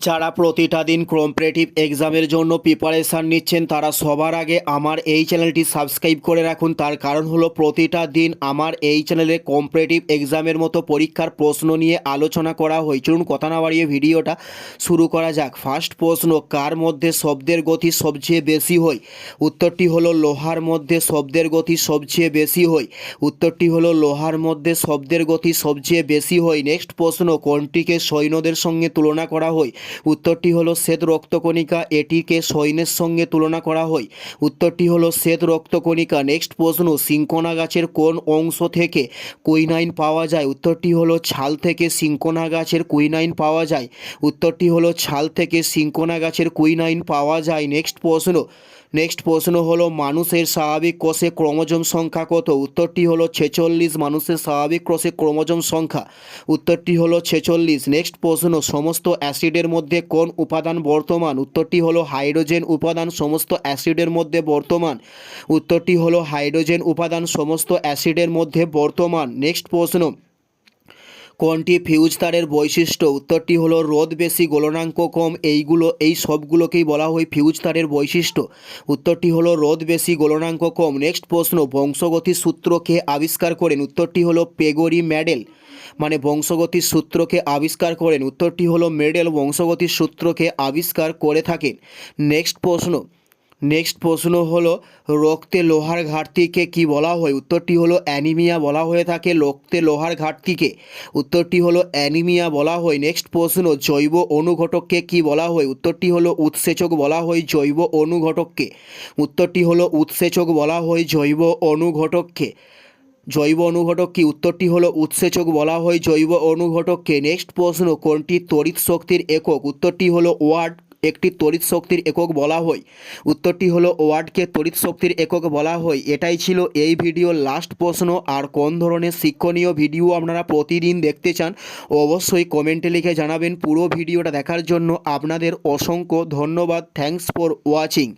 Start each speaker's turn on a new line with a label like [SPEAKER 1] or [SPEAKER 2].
[SPEAKER 1] যারা প্রতিটা দিন কম্পারেটিভ এক্সামের জন্য প্রিপারেশান নিচ্ছেন, তারা সবার আগে আমার এই চ্যানেলটি সাবস্ক্রাইব করে রাখুন। তার কারণ হলো প্রতিটা দিন আমার এই চ্যানেলে কম্পারেটিভ এক্সামের মতো পরীক্ষার প্রশ্ন নিয়ে আলোচনা করা হয়। চলুন কথা না বাড়িয়ে ভিডিওটা শুরু করা যাক। ফার্স্ট প্রশ্ন, কার মধ্যে শব্দের গতি সবচেয়ে বেশি হয়? উত্তরটি হলো লোহার মধ্যে শব্দের গতি সবচেয়ে বেশি হয়। উত্তরটি হলো লোহার মধ্যে শব্দের গতি সবচেয়ে বেশি হয়। নেক্সট প্রশ্ন, কোনটিকে সৈন্যদের সঙ্গে তুলনা করা হয়? উত্তরটি হলো শ্বেত রক্তকণিকা। এটিকে সৈন্যের সঙ্গে তুলনা করা হয়। উত্তরটি হলো শ্বেত রক্তকণিকা। নেক্সট প্রশ্ন, সিঙ্কোনা গাছের কোন অংশ থেকে কুইনাইন পাওয়া যায়? উত্তরটি হলো ছাল থেকে সিঙ্কোনা গাছের কুইনাইন পাওয়া যায়। উত্তরটি হলো ছাল থেকে সিঙ্কোনা গাছের কুইনাইন পাওয়া যায়। নেক্সট প্রশ্ন নেক্সট প্রশ্ন হলো মানুষের স্বাভাবিক কোষে ক্রোমোজোম সংখ্যা কত? উত্তরটি হলো ছেচল্লিশ, মানুষের স্বাভাবিক কোষে ক্রোমোজোম সংখ্যা। উত্তরটি হলো ছেচল্লিশ। নেক্সট প্রশ্ন, সমস্ত অ্যাসিডের মধ্যে কোন উপাদান বর্তমান? উত্তরটি হলো হাইড্রোজেন উপাদান, সমস্ত অ্যাসিডের মধ্যে বর্তমান। উত্তরটি হলো হাইড্রোজেন উপাদান, সমস্ত অ্যাসিডের মধ্যে বর্তমান। নেক্সট প্রশ্ন। কোনটি ফিউজ তারের বৈশিষ্ট্য। উত্তরটি হলো রোদ বেশি, গোলনাঙ্ক কম, এইগুলো, এই সবগুলোকেই বলা হয় ফিউজ তারের বৈশিষ্ট্য। উত্তরটি হলো রোদ বেশি, গলনাঙ্ক কম। নেক্সট প্রশ্ন, বংশগতির সূত্রকে আবিষ্কার করেন। উত্তরটি হলো পেগরি ম্যাডেল। মানে বংশগতির সূত্রকে আবিষ্কার করেন। উত্তরটি হলো মেডেল বংশগতির সূত্রকে আবিষ্কার করে থাকেন। নেক্সট প্রশ্ন নেক্সট প্রশ্ন হলো, রক্তে লোহার ঘাটতিকে কি বলা হয়? উত্তরটি হলো, অ্যানিমিয়া বলা হয়ে থাকে রক্তে লোহার ঘাটতিকে। উত্তরটি হলো, অ্যানিমিয়া বলা হয়। নেক্সট প্রশ্ন, জৈব অনুঘটককে কি বলা হয়? উত্তরটি হলো, উৎসেচক বলা হয় জৈব অনুঘটককে উত্তরটি হলো, উৎসেচক বলা হয় জৈব অনুঘটককে জৈব অনুঘটক কি? উত্তরটি হলো, উৎসেচক বলা হয় জৈব অনুঘটককে নেক্সট প্রশ্ন, কোনটি তড়িৎ শক্তির একক? উত্তরটি হলো, ওয়াট একটি তড়িৎ শক্তির একক বলা হয়। উত্তরটি হলো ওয়ার্ডকে তড়িৎ শক্তির একক বলা হয়। এটাই ছিল এই ভিডিওর লাস্ট প্রশ্ন। আর কোন ধরনের শিক্ষণীয় ভিডিও আপনারা প্রতিদিন দেখতে চান, অবশ্যই কমেন্টে লিখে জানাবেন। পুরো ভিডিওটা দেখার জন্য আপনাদের অসংখ্য ধন্যবাদ। Thanks for watching